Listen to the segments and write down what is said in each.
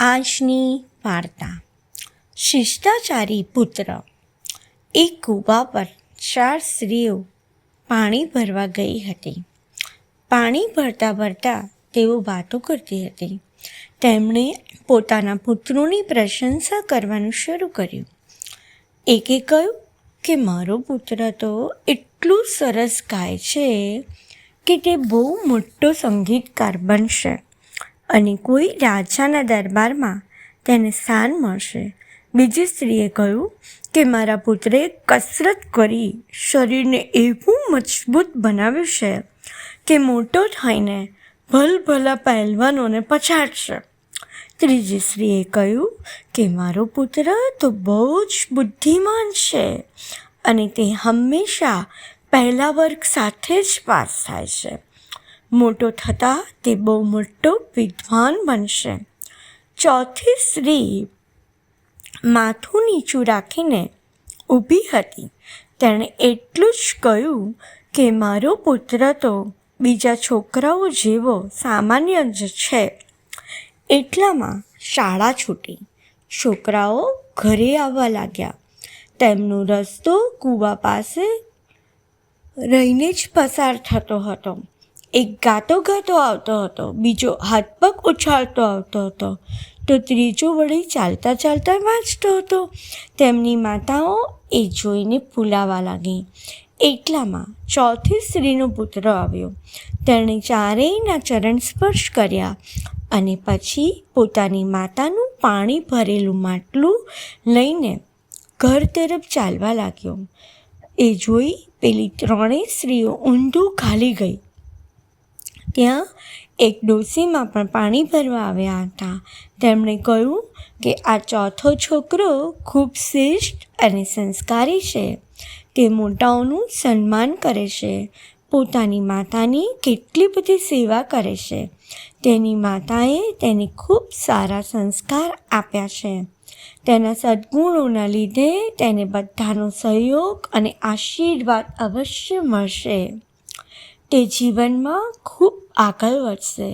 આજની વાર્તા. શિષ્ટાચારી પુત્ર. એક કૂવા પર ચાર સ્ત્રીઓ પાણી ભરવા ગઈ હતી. પાણી ભરતા ભરતા તેઓ વાતો કરતી હતી. તેમણે પોતાના પુત્રોની પ્રશંસા કરવાનું શરૂ કર્યું. એકે કહ્યું કે, મારો પુત્ર તો એટલું સરસ ગાય છે કે તે બહુ મોટો સંગીતકાર બનશે. અને કોઈ રાજાના દરબારમાં તેને સ્થાન મળશે. બીજી સ્ત્રીએ કહ્યું કે, મારા પુત્રે, કસરત કરી શરીરને એવું મજબૂત બનાવ્યું છે કે મોટો થઈને ભલભલા પહેલવાનોને પછાડશે. ત્રીજી સ્ત્રીએ કહ્યું કે, મારો પુત્ર તો બહુ જ બુદ્ધિમાન છે અને તે હંમેશા પહેલા વર્ગ સાથે જ પાસ થાય છે. મોટો થતાં તે બહુ મોટો વિદ્વાન બનશે. ચોથી સ્ત્રી માથું નીચું રાખીને ઊભી હતી. તેણે એટલું જ કહ્યું કે મારો પુત્ર તો બીજા છોકરાઓ જેવો સામાન્ય જ છે. એટલામાં શાળા છૂટી. છોકરાઓ ઘરે આવવા લાગ્યા. તેમનો રસ્તો કૂવા પાસે રહીને જ પસાર થતો હતો. એક ગાતો ગાતો આવતો હતો, બીજો હાથ પગ ઉછાળતો આવતો હતો, તો ત્રીજો વળી ચાલતા ચાલતા વાંચતો હતો. તેમની માતાઓ એ જોઈને ફૂલાવા લાગી. એટલામાં ચોથી સ્ત્રીનો પુત્ર આવ્યો. તેણે ચારેયના ચરણ સ્પર્શ કર્યા અને પછી પોતાની માતાનું પાણી ભરેલું માટલું લઈને ઘર તરફ ચાલવા લાગ્યો. એ જોઈ પેલી ત્રણેય સ્ત્રીઓ ઊંધું ખાલી ગઈ. ત્યાં એક ડોસીમાં પણ પાણી ભરવા આવ્યા હતા. તેમણે કહ્યું કે આ ચોથો છોકરો ખૂબ શ્રેષ્ઠ અને સંસ્કારી છે. તે મોટાઓનું સન્માન કરે છે. પોતાની માતાની કેટલી બધી સેવા કરે છે. તેની માતાએ તેને ખૂબ સારા સંસ્કાર આપ્યા છે. તેના સદ્ગુણોના લીધે તેને બધાનો સહયોગ અને આશીર્વાદ અવશ્ય મળશે. તે જીવનમાં ખૂબ આગળ વધશે.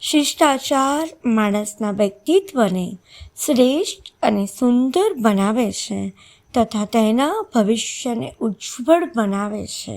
શિષ્ટાચાર માણસના વ્યક્તિત્વને શ્રેષ્ઠ અને સુંદર બનાવે છે તથા તેના ભવિષ્યને ઉજ્જવળ બનાવે છે.